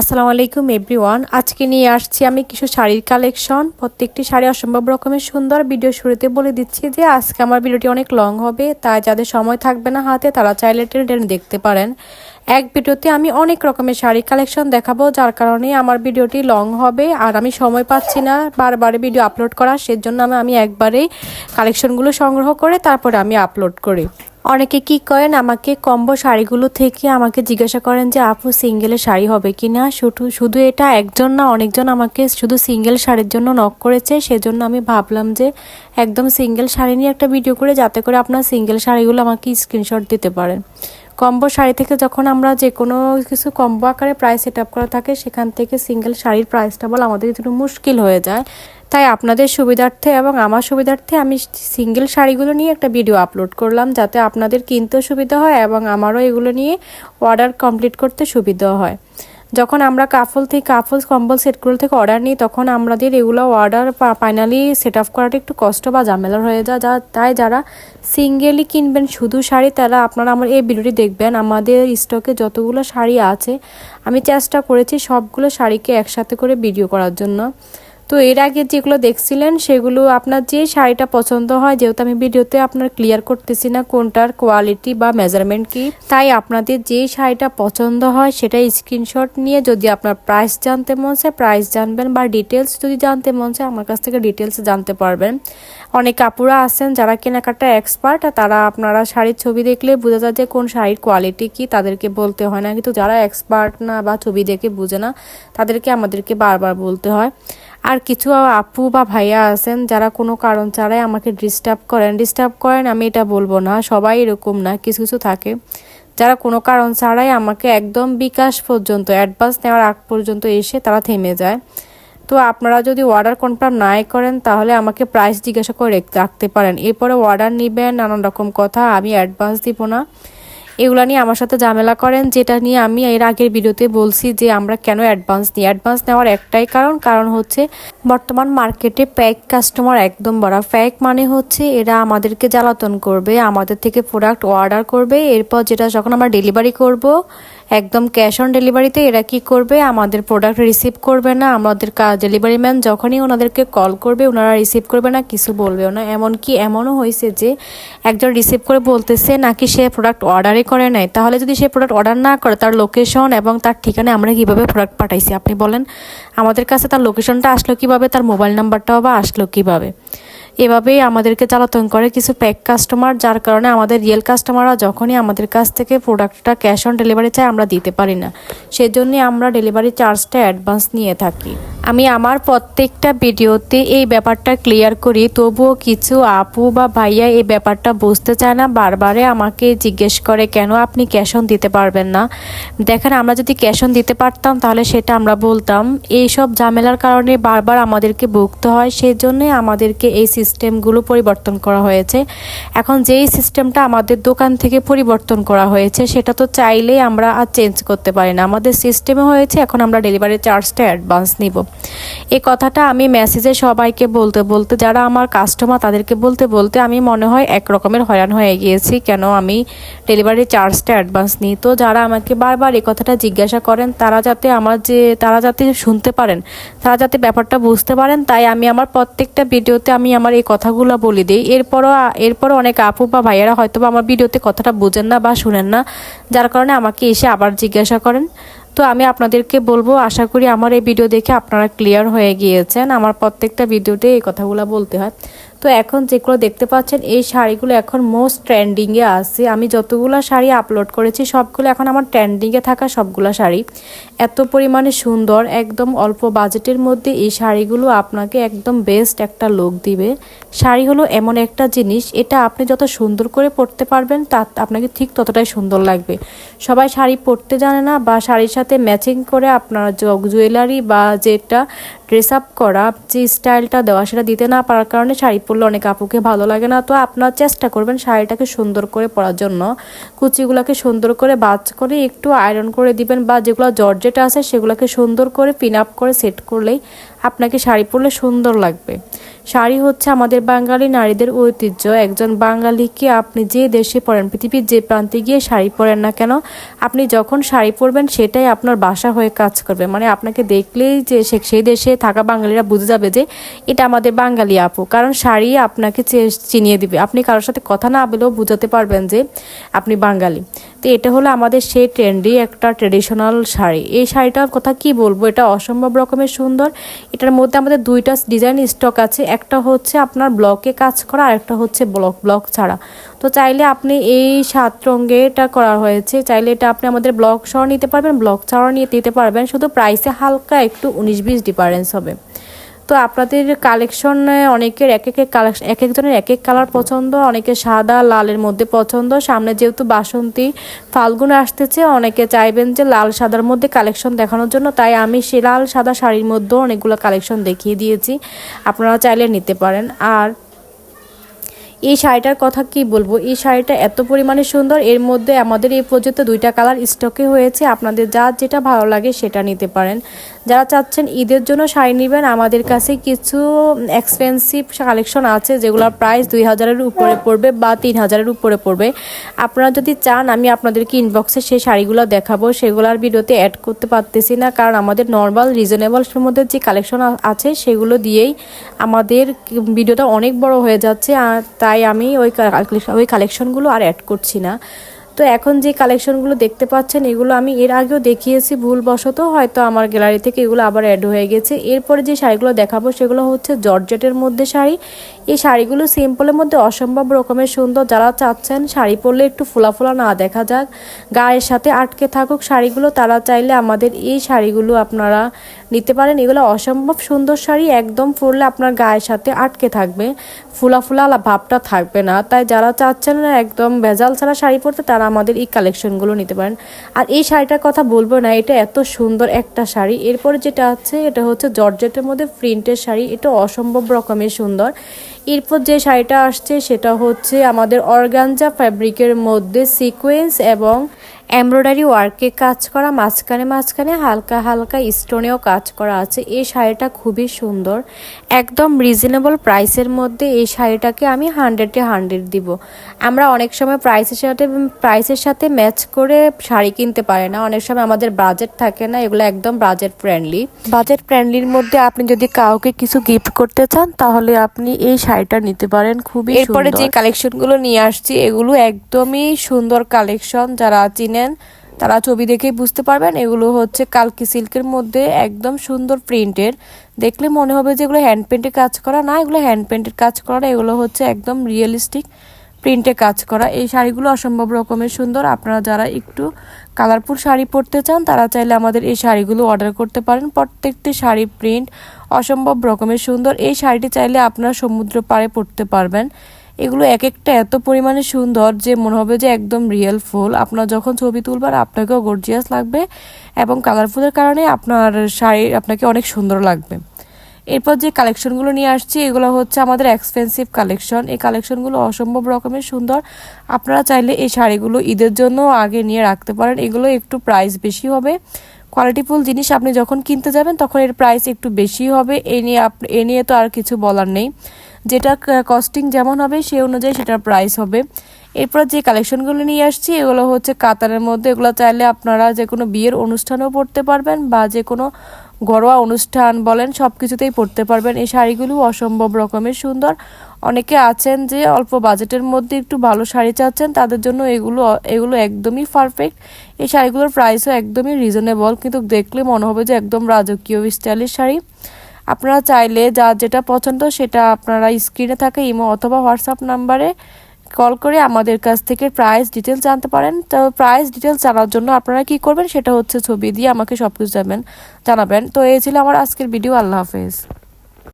আসসালামু আলাইকুম এভরিওয়ান আজকে নিয়ে আসছি আমি কিছু শাড়ির কালেকশন প্রত্যেকটি শাড়ি অসম্ভব রকমের সুন্দর। ভিডিও শুরুতে বলে দিচ্ছি যে আজকে আমার ভিডিওটি অনেক লং হবে, তাই যাদের সময় থাকবে না হাতে, তারা চাইলে টেনে দেখতে পারেন। এক ভিডিওতে আমি অনেক রকমের শাড়ি কালেকশন দেখাবো, যার কারণে আমার ভিডিওটি লং হবে, আর আমি সময় পাচ্ছি না বারবার ভিডিও আপলোড করা, সেজন্য আমি আমি একবারেই কালেকশনগুলো সংগ্রহ করে, তারপরে আমি আপলোড করি। অনেকে কি করেন, আমাকে কম্বো শাড়িগুলো থেকে আমাকে জিজ্ঞাসা করেন যে, আপু, সিঙ্গেলে শাড়ি হবে কি না? শুধু শুধু এটা একজন না, অনেকজন আমাকে শুধু সিঙ্গেল শাড়ির জন্য নক করেছে। সেজন্য আমি ভাবলাম যে, একদম সিঙ্গেল শাড়ি নিয়ে একটা ভিডিও করে যাতে করে আপনার সিঙ্গেল শাড়িগুলো আমাকে স্ক্রিনশট দিতে পারেন। কম্বো শাড়ি থেকে যখন আমরা যে কোনো কিছু কম্বো আকারে প্রাইস সেট আপ করা থাকে, সেখান থেকে সিঙ্গেল শাড়ির প্রাইসটা বলা আমাদের জন্য মুশকিল হয়ে যায়। তাই আপনাদের সুবিধার্থে এবং আমার সুবিধার্থে আমি সিঙ্গেল শাড়িগুলো নিয়ে একটা ভিডিও আপলোড করলাম, যাতে আপনাদের কিনতেও সুবিধা হয় এবং আমারও এগুলো নিয়ে অর্ডার কমপ্লিট করতে সুবিধা হয়। যখন আমরা কাফল থেকে কাফল, কম্বল, সেটগুলো থেকে অর্ডার নিই, তখন আমাদের এগুলো অর্ডার ফাইনালি সেট আপ করাটা একটু কষ্ট বা ঝামেলার হয়ে যায়। যা, তাই যারা সিঙ্গেলি কিনবেন, শুধু শাড়ি, তারা আপনারা আমার এই ভিডিওটি দেখবেন। আমাদের স্টকে যতগুলো শাড়ি আছে, আমি চেষ্টা করেছি সবগুলো শাড়িকে একসাথে করে ভিডিও করার জন্য। তো এর আগে যেগুলো দেখছিলেন, সেগুলো আপনার যে শাড়িটা পছন্দ হয়, যেহেতু আমি ভিডিওতে আপনার ক্লিয়ার করতেছি না কোনটার কোয়ালিটি বা মেজারমেন্ট কি, তাই আপনাদের যে শাড়িটা পছন্দ হয়, সেটা স্ক্রিনশট নিয়ে যদি আপনার প্রাইস জানতে মন চায় প্রাইস জানবেন বা ডিটেলস যদি জানতে মন চায়, আমার কাছ থেকে ডিটেলস জানতে পারবেন। অনেক কাপুরা আছেন যারা কেনাকাটা এক্সপার্ট তারা আপনারা শাড়ির ছবি দেখলে বোঝা যায় যে কোন শাড়ির কোয়ালিটি কি, তাদেরকে বলতে হয় না। কিন্তু যারা এক্সপার্ট না বা ছবি দেখে বুঝে না, তাদেরকে আমাদেরকে বারবার বলতে হয়। আর কিছু আপু বা ভাইয়া আছেন যারা কোনো কারণ ছাড়াই আমাকে ডিস্টার্ব করেন। ডিস্টার্ব করেন আমি এটা বলব না, সবাই এরকম না, কিছু কিছু থাকে। যারা কোনো কারণ ছাড়াই আমাকে একদম বিকাশ পর্যন্ত অ্যাডভান্স নেওয়ার আগ পর্যন্ত এসে তারা থেমে যায়। তো আপনারা যদি অর্ডার কনফার্ম নাই করেন, তাহলে আমাকে প্রাইস জিজ্ঞাসা করে রাখতে পারেন। এরপরে অর্ডার নেবেন, নানান রকম কথা, আমি অ্যাডভান্স দিব না। এগুলো নিয়ে আমার সাথে ঝামেলা করেন, যেটা নিয়ে আমি এর আগের ভিডিওতে বলছি যে আমরা কেন অ্যাডভান্স নিই। অ্যাডভান্স নেওয়ার একটাই কারণ কারণ হচ্ছে বর্তমান মার্কেটে প্যাক কাস্টমার একদম বড়া। প্যাক মানে হচ্ছে এরা আমাদেরকে জ্বালাতন করবে, আমাদের থেকে প্রোডাক্ট অর্ডার করবে, এরপর যেটা যখন আমরা ডেলিভারি করব একদম ক্যাশ অন ডেলিভারিতে এরা কি করবে? আমাদের প্রোডাক্ট রিসিভ করবে না। আমাদের ডেলিভারি ম্যান যখনই ওনাদেরকে কল করবে, ওনারা রিসিভ করবে না, কিছু বলবেও না। এমনকি এমনও হয়েছে যে একজন রিসিভ করে বলতেছে, নাকি সে প্রোডাক্ট অর্ডারই করে নেয় তাহলে যদি সে প্রোডাক্ট অর্ডার না করে, তার লোকেশন এবং তার ঠিকানায় আমরা কীভাবে প্রোডাক্ট পাঠাইছি? আপনি বলেন। আমাদের কাছে তার লোকেশনটা আসলো কীভাবে? তার মোবাইল নাম্বারটাও বা আসলো কীভাবে? এভাবেই আমাদেরকে জ্বালাতন করে কিছু প্যাক কাস্টমার যার কারণে আমাদের রিয়েল কাস্টমাররা যখনই আমাদের কাছ থেকে প্রোডাক্টটা ক্যাশ অন ডেলিভারি চাই আমরা দিতে পারি না। সেজন্যই আমরা ডেলিভারি চার্জটা অ্যাডভান্স নিয়ে থাকি। আমি আমার প্রত্যেকটা ভিডিওতে এই ব্যাপারটা ক্লিয়ার করি, তবুও কিছু আপু বা ভাইয়া এই ব্যাপারটা বুঝতে চায় না, বারবারে আমাকে জিজ্ঞেস করে, কেন আপনি ক্যাশ অন দিতে পারবেন না? দেখেন, আমরা যদি ক্যাশ অন দিতে পারতাম, তাহলে সেটা আমরা বলতাম। এই সব ঝামেলার কারণে বারবার আমাদেরকে ভুগতে হয় সেই জন্যই আমাদেরকে এই সিস্টেমগুলো পরিবর্তন করা হয়েছে। এখন যেই সিস্টেমটা আমাদের দোকান থেকে পরিবর্তন করা হয়েছে, সেটা তো চাইলেই আমরা আর চেঞ্জ করতে পারি না। আমাদের সিস্টেমে হয়েছে, এখন আমরা ডেলিভারি চার্জটা অ্যাডভান্স নিব। এই কথাটা আমি মেসেজে সবাইকে বলতে বলতে, যারা আমার কাস্টমার তাদেরকে বলতে বলতে আমি মনে হয় এক রকমের হয়রান হয়ে গিয়েছি, কেন আমি ডেলিভারি চার্জটা অ্যাডভান্স নিই। তো যারা আমাকে বারবার এই কথাটা জিজ্ঞাসা করেন, তারা যাতে আমার যে, তারা যাতে শুনতে পারেন, তারা যাতে ব্যাপারটা বুঝতে পারেন, তাই আমি আমার প্রত্যেকটা ভিডিওতে আমি আমার এই কথাগুলো বলে দিই। এরপরও এরপরও অনেক আপু বা ভাইয়েরা হয়তো বা আমার ভিডিওতে কথাটা বোঝেন না বা শুনেন না, যার কারণে আমাকে এসে আবার জিজ্ঞাসা করেন। তো আমি আপনাদেরকে বলব, আশা করি আমার এই ভিডিও দেখে আপনারা ক্লিয়ার হয়ে গিয়েছেন। আমার প্রত্যেকটা ভিডিওতে এই কথাগুলো বলতে হয়। তো এখন যেগুলো দেখতে পাচ্ছেন, এই শাড়িগুলো এখন মোস্ট ট্রেন্ডিংয়ে আছে। আমি যতগুলো শাড়ি আপলোড করেছি, সবগুলো এখন আমার ট্রেন্ডিংয়ে থাকা সবগুলো শাড়ি। এত পরিমাণে সুন্দর, একদম অল্প বাজেটের মধ্যে এই শাড়িগুলো আপনাকে একদম বেস্ট একটা লুক দিবে। শাড়ি হলো এমন একটা জিনিস, এটা আপনি যত সুন্দর করে পরতে পারবেন, তা আপনাকে ঠিক ততটাই সুন্দর লাগবে। সবাই শাড়ি পরতে জানে না, বা শাড়ির সাথে ম্যাচিং করে আপনার জুয়েলারি বা যেটা ড্রেস আপ করা, যে স্টাইলটা দেওয়া সেটা দিতে না পারার কারণে শাড়ি পরলে অনেক আপুকে ভালো লাগে না। তো আপনার চেষ্টা করবেন শাড়িটাকে সুন্দর করে পরার জন্য। কুচিগুলোকে সুন্দর করে বাজ করে একটু আয়রন করে দিবেন বা যেগুলো জর্জেট আছে সেগুলোকে সুন্দর করে পিন আপ করে সেট করলেই আপনাকে শাড়ি পরলে সুন্দর লাগবে। শাড়ি হচ্ছে আমাদের বাঙালি নারীদের ঐতিহ্য। একজন বাঙালিকে আপনি যে দেশে পড়েন, পৃথিবীর যে প্রান্তে গিয়ে শাড়ি পরেন না কেন, আপনি যখন শাড়ি পরবেন সেটাই আপনার বাসা হয়ে কাজ করবে। মানে আপনাকে দেখলেই যে সেই দেশে থাকা বাঙালিরা বুঝে যাবে যে এটা আমাদের বাঙালি আপু। কারণ শাড়ি আপনাকে চিনিয়ে দিবে। আপনি কারোর সাথে কথা না বলেও বুঝাতে পারবেন যে আপনি বাঙালি। তো এটা হলো আমাদের সেই ট্রেন্ডি একটা ট্রেডিশনাল শাড়ি। এই শাড়িটার কথা কি বলব? এটা অসম্ভব রকমের সুন্দর। এটার মধ্যে আমাদের দুইটা ডিজাইন স্টক আছে। একটা হচ্ছে আপনার ব্লকে কাজ করা আর একটা হচ্ছে ব্লক ব্লক ছাড়া। তো চাইলে আপনি এই সাত রঙে এটা করা হয়েছে, চাইলে এটা আপনি আমাদের ব্লক সহ নিতে পারবেন ব্লক ছাড়াও নিয়ে দিতে পারবেন, শুধু প্রাইসে হালকা একটু উনিশ বিশ ডিফারেন্স হবে। তো আপনাদের কালেকশন অনেকের এক এক কালেকশন এক একজনের এক এক কালার পছন্দ, অনেকে সাদা, লালের মধ্যে পছন্দ। সামনে যেহেতু বাসন্তী ফাল্গুন আসতেছে, অনেকে চাইবেন যে লাল সাদার মধ্যে কালেকশন দেখানোর জন্য। তাই আমি সে লাল সাদা শাড়ির মধ্যেও অনেকগুলো কালেকশন দেখিয়ে দিয়েছি। আপনারা চাইলে নিতে পারেন। আর এই শাড়িটার কথা কি বলব? এই শাড়িটা এত পরিমাণে সুন্দর। এর মধ্যে আমাদের এই পর্যন্ত দুইটা কালার স্টকে হয়েছে। আপনাদের যা যেটা ভালো লাগে সেটা নিতে পারেন। যারা চাচ্ছেন ঈদের জন্য শাড়ি নেবেন, আমাদের কাছে কিছু এক্সপেন্সিভ কালেকশন আছে যেগুলোর প্রাইস দুই হাজারের উপরে পড়বে বা তিন হাজারের উপরে পড়বে। আপনারা যদি চান, আমি আপনাদেরকে ইনবক্সে সেই শাড়িগুলো দেখাবো। সেগুলোর ভিডিওতে অ্যাড করতে পারতেছি না, কারণ আমাদের নর্মাল রিজনেবলসের মধ্যে যে কালেকশন আছে সেগুলো দিয়েই আমাদের ভিডিওটা অনেক বড় হয়ে যাচ্ছে। তাই আমি ওই ওই কালেকশনগুলো আর অ্যাড করছি না। তো এখন যে কালেকশনগুলো দেখতে পাচ্ছেন, এগুলো আমি এর আগেও দেখিয়েছি, ভুলবশত হয়তো আমার গ্যালারি থেকে এগুলো আবার অ্যাড হয়ে গেছে। এরপরে যে শাড়িগুলো দেখাবো, সেগুলো হচ্ছে জর্জেটের মধ্যে শাড়ি। এই শাড়িগুলো সিম্পলের মধ্যে অসম্ভব রকমের সুন্দর, যারা চাচ্ছেন শাড়ি পরলে একটু ফোলা ফোলা না দেখা যাক, গায়ের সাথে আটকে থাকুক শাড়িগুলো, তারা চাইলে আমাদের এই শাড়িগুলো আপনারা নিতে পারেন। এগুলো অসম্ভব সুন্দর শাড়ি, একদম পরলে আপনার গায়ের সাথে আটকে থাকবে, ফুলা ফুলা ভাবটা থাকবে না। তাই যারা চাচ্ছেন একদম ভেজাল ছাড়া শাড়ি পরতে, তারা আমাদের এই কালেকশনগুলো নিতে পারেন। আর এই শাড়িটার কথা বলব না, এটা এত সুন্দর একটা শাড়ি। এরপরে যেটা আছে, এটা হচ্ছে জর্জেটের মধ্যে প্রিন্টের শাড়ি। এটা অসম্ভব রকমের সুন্দর। এরপর যে শাড়িটা আসছে, সেটা হচ্ছে আমাদের অর্গানজা ফ্যাব্রিকের মধ্যে সিকোয়েন্স এবং এমব্রয়ডারি ওয়ার্কে কাজ করা মাঝখানে মাঝখানে হালকা হালকা স্টোনেও কাজ করা আছে। এই শাড়িটা খুবই সুন্দর। একদম রিজনেবল প্রাইসের মধ্যে এই শাড়িটাকে আমি হান্ড্রেডে হান্ড্রেড দিব। আমরা অনেক সময় প্রাইসের সাথে প্রাইসের সাথে ম্যাচ করে শাড়ি কিনতে পারে না। অনেক সময় আমাদের বাজেট থাকে না এগুলো একদম বাজেট ফ্রেন্ডলি বাজেট ফ্রেন্ডলির মধ্যে আপনি যদি কাউকে কিছু গিফট করতে চান তাহলে আপনি এই শাড়িটা নিতে পারেন। খুবই এরপরে যে কালেকশনগুলো নিয়ে আসছি এগুলো একদমই সুন্দর কালেকশন যারা চিনেন তারা ছবি দেখেই বুঝতে পারবেন, এগুলো হচ্ছে কালকি সিল্কের মধ্যে একদম সুন্দর প্রিন্টের। দেখলে মনে হবে যে এগুলো হ্যান্ড কাজ করা। না, এগুলো হ্যান্ড পেন্টের কাজ করা এগুলো হচ্ছে একদম রিয়েলিস্টিক প্রিন্টে কাজ করা। এই শাড়িগুলো অসম্ভব রকমের সুন্দর। আপনারা যারা একটু কালারফুল শাড়ি পরতে চান, তারা চাইলে আমাদের এই শাড়িগুলো অর্ডার করতে পারেন। প্রত্যেকটি শাড়ি প্রিন্ট অসম্ভব রকমের সুন্দর। এই শাড়িটি চাইলে আপনারা সমুদ্র পাড়ে পরতে পারবেন। এগুলো এক একটা এত পরিমাণে সুন্দর যে মনে হবে যে একদম রিয়েল ফুল। আপনার যখন ছবি তুলবার, আপনাকেও গর্জিয়াস লাগবে এবং কালারফুলের কারণে আপনার শাড়ি আপনাকে অনেক সুন্দর লাগবে। এরপর যে কালেকশনগুলো নিয়ে আসছি, এগুলো হচ্ছে আমাদের এক্সপেন্সিভ কালেকশন এই কালেকশনগুলো অসম্ভব রকমের সুন্দর। আপনারা চাইলে এই শাড়িগুলো ঈদের জন্য আগে নিয়ে রাখতে পারেন। এগুলো একটু প্রাইস বেশি হবে। কোয়ালিটিফুল জিনিস আপনি যখন কিনতে যাবেন, তখন এর প্রাইস একটু বেশি হবে। এ নিয়ে এ নিয়ে তো আর কিছু বলার নেই। যেটা কস্টিং যেমন হবে, সে অনুযায়ী সেটার প্রাইস হবে। এরপর যে কালেকশনগুলো নিয়ে আসছি, এগুলো হচ্ছে কাতারের মধ্যে। এগুলো চাইলে আপনারা যে কোনো বিয়ের অনুষ্ঠানেও পড়তে পারবেন বা যে কোনো ঘরোয়া অনুষ্ঠান বলেন, সব কিছুতেই পড়তে পারবেন। এই শাড়িগুলো অসম্ভব রকমের সুন্দর। অনেকে আছেন যে অল্প বাজেটের মধ্যে একটু ভালো শাড়ি চাচ্ছেন, তাদের জন্য এগুলো এগুলো একদমই পারফেক্ট এই শাড়িগুলোর প্রাইসও একদমই রিজনেবল কিন্তু দেখলে মনে হবে যে একদম রাজকীয় স্টাইলের শাড়ি। আপনারা চাইলে যা যেটা পছন্দ সেটা আপনারা স্ক্রিনে থাকে ইমো অথবা হোয়াটসঅ্যাপ নাম্বারে কল করে আমাদের কাছ থেকে প্রাইস ডিটেলস জানতে পারেন। তো প্রাইস ডিটেলস জানার জন্য আপনারা কি করবেন সেটা হচ্ছে ছবি দিয়ে আমাকে সব কিছু জানাবেন জানাবেন। তো এই ছিল আমার আজকের ভিডিও আল্লাহ হাফেজ।